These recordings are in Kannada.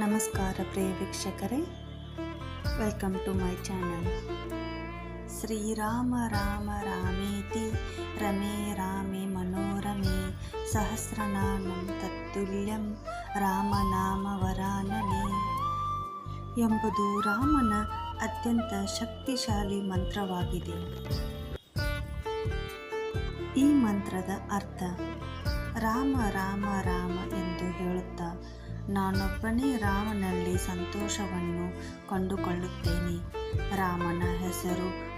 ನಮಸ್ಕಾರ ಪ್ರಿಯ ವೀಕ್ಷಕರೇ. Welcome to my channel Shrirama Rama ರಾಮೇತಿ, ರಮೇ ರಾಮೇ ಮನೋರಮೆ, ಸಹಸ್ರನಾಮಂ ತತ್ತುಲ್ಯಂ ರಾಮನಾಮ ವರಾನನೆ ಎಂಬುದು ರಾಮನ ಅತ್ಯಂತ ಶಕ್ತಿಶಾಲಿ ಮಂತ್ರವಾಗಿದೆ. ಈ ಮಂತ್ರದ ಅರ್ಥ, ರಾಮ ರಾಮ ರಾಮ ಎಂದು ನಾನೊಬ್ಬನೇ ರಾಮನಲ್ಲಿ ಸಂತೋಷವನ್ನು ಕಂಡುಕೊಳ್ಳುತ್ತೇನೆ. ರಾಮನ ಹೆಸರು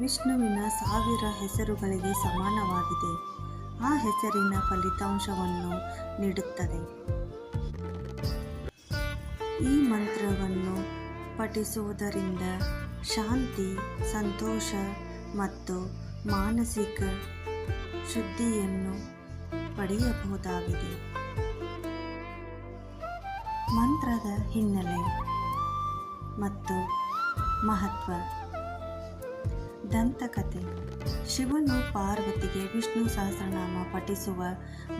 ವಿಷ್ಣುವಿನ ಸಾವಿರ ಹೆಸರುಗಳಿಗೆ ಸಮಾನವಾಗಿದೆ. ಆ ಹೆಸರಿನ ಫಲಿತಾಂಶವನ್ನು ನೀಡುತ್ತದೆ. ಈ ಮಂತ್ರವನ್ನು ಪಠಿಸುವುದರಿಂದ ಶಾಂತಿ, ಸಂತೋಷ ಮತ್ತು ಮಾನಸಿಕ ಶುದ್ಧಿಯನ್ನು ಪಡೆಯಬಹುದಾಗಿದೆ. ಮಂತ್ರದ ಹಿನ್ನೆಲೆ ಮತ್ತು ಮಹತ್ವ. ದಂತಕಥೆ. ಶಿವನು ಪಾರ್ವತಿಗೆ ವಿಷ್ಣು ಸಹಸ್ರನಾಮ ಪಠಿಸುವ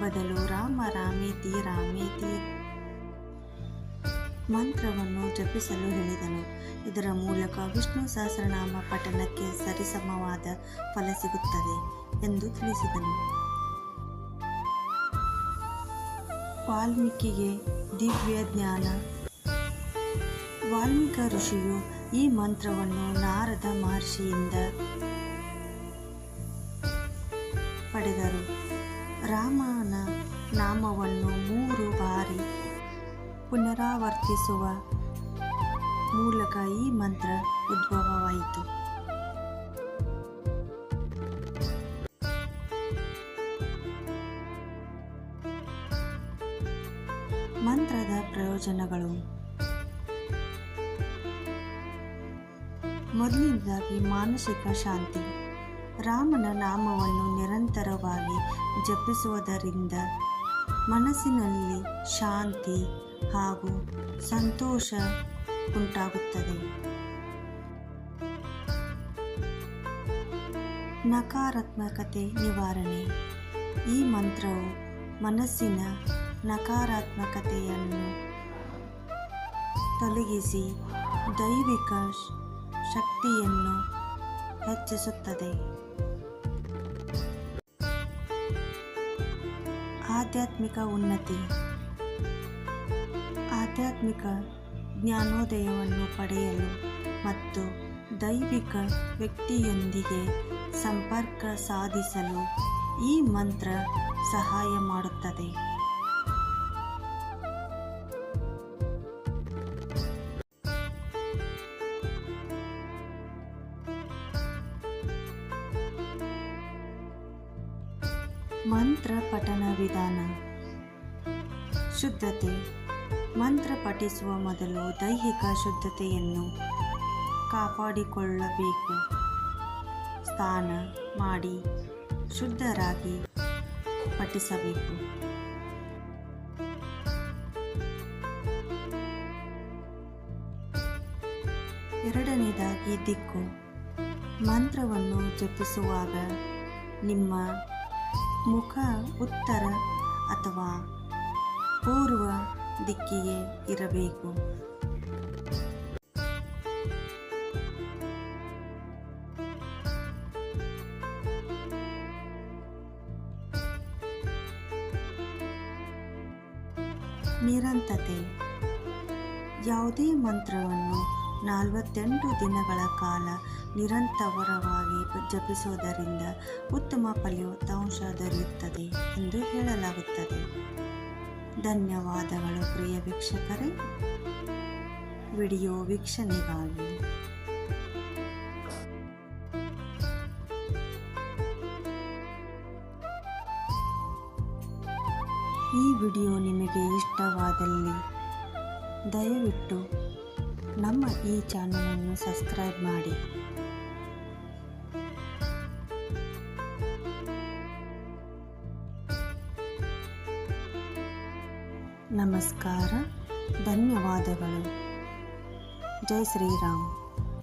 ಬದಲು ರಾಮ ರಾಮೇತಿ ರಾಮೇತಿ ಮಂತ್ರವನ್ನು ಜಪಿಸಲು ಹೇಳಿದನು. ಇದರ ಮೂಲಕ ವಿಷ್ಣು ಸಹಸ್ರನಾಮ ಪಠಣಕ್ಕೆ ಸರಿಸಮವಾದ ಫಲ ಸಿಗುತ್ತದೆ ಎಂದು ತಿಳಿಸಿದನು. ವಾಲ್ಮೀಕಿಗೆ ದಿವ್ಯ ಜ್ಞಾನ. ವಾಲ್ಮೀಕ ಋಷಿಯು ಈ ಮಂತ್ರವನ್ನು ನಾರದ ಮಹರ್ಷಿಯಿಂದ ಪಡೆದರು. ರಾಮನ ನಾಮವನ್ನು ಮೂರು ಬಾರಿ ಪುನರಾವರ್ತಿಸುವ ಮೂಲಕ ಈ ಮಂತ್ರ ಉದ್ಭವವಾಯಿತು. ಮಂತ್ರದ ಪ್ರಯೋಜನಗಳು. ಮೊದಲನೇದಾಗಿ ಮಾನಸಿಕ ಶಾಂತಿ. ರಾಮನ ನಾಮವನ್ನು ನಿರಂತರವಾಗಿ ಜಪಿಸುವುದರಿಂದ ಮನಸ್ಸಿನಲ್ಲಿ ಶಾಂತಿ ಹಾಗೂ ಸಂತೋಷ ಉಂಟಾಗುತ್ತದೆ. ನಕಾರಾತ್ಮಕತೆ ನಿವಾರಣೆ. ಈ ಮಂತ್ರವು ಮನಸ್ಸಿನ ನಕಾರಾತ್ಮಕತೆಯನ್ನು ತೊಲಗಿಸಿ ದೈವಿಕ ಶಕ್ತಿಯನ್ನು ಹೆಚ್ಚಿಸುತ್ತದೆ. ಆಧ್ಯಾತ್ಮಿಕ ಉನ್ನತಿ. ಆಧ್ಯಾತ್ಮಿಕ ಜ್ಞಾನೋದಯವನ್ನು ಪಡೆಯಲು ಮತ್ತು ದೈವಿಕ ವ್ಯಕ್ತಿಯೊಂದಿಗೆ ಸಂಪರ್ಕ ಸಾಧಿಸಲು ಈ ಮಂತ್ರ ಸಹಾಯ ಮಾಡುತ್ತದೆ. ಮಂತ್ರ ಪಠನ ವಿಧಾನ. ಶುದ್ಧತೆ. ಮಂತ್ರ ಪಠಿಸುವ ಮೊದಲು ದೈಹಿಕ ಶುದ್ಧತೆಯನ್ನು ಕಾಪಾಡಿಕೊಳ್ಳಬೇಕು. ಸ್ನಾನ ಮಾಡಿ ಶುದ್ಧರಾಗಿ ಪಠಿಸಬೇಕು. ಎರಡನೇದಾಗಿ ದಿಕ್ಕು. ಮಂತ್ರವನ್ನು ಜಪಿಸುವಾಗ ನಿಮ್ಮ ಮುಖ ಉತ್ತರ ಅಥವಾ ಪೂರ್ವ ದಿಕ್ಕಿಗೆ ಇರಬೇಕು. ನಿರಂತತೆ. ಯಾವುದೇ ಮಂತ್ರವನ್ನು ನಲವತ್ತೆಂಟು ದಿನಗಳ ಕಾಲ ನಿರಂತರವಾಗಿ ಜಪಿಸುವುದರಿಂದ ಉತ್ತಮ ಫಲಿತಾಂಶ ದೊರೆಯುತ್ತದೆ ಎಂದು ಹೇಳಲಾಗುತ್ತದೆ. ಧನ್ಯವಾದಗಳು ಪ್ರಿಯ ವೀಕ್ಷಕರೇ. ವಿಡಿಯೋ ವೀಕ್ಷಣೆಗಾಗಿ. ಈ ವಿಡಿಯೋ ನಿಮಗೆ ಇಷ್ಟವಾದಲ್ಲಿ ದಯವಿಟ್ಟು ನಮ್ಮ ಈ ಚಾನಲನ್ನು ಸಬ್ಸ್ಕ್ರೈಬ್ ಮಾಡಿ. ನಮಸ್ಕಾರ ಧನ್ಯವಾದಗಳು. ಜೈ ಶ್ರೀರಾಮ್.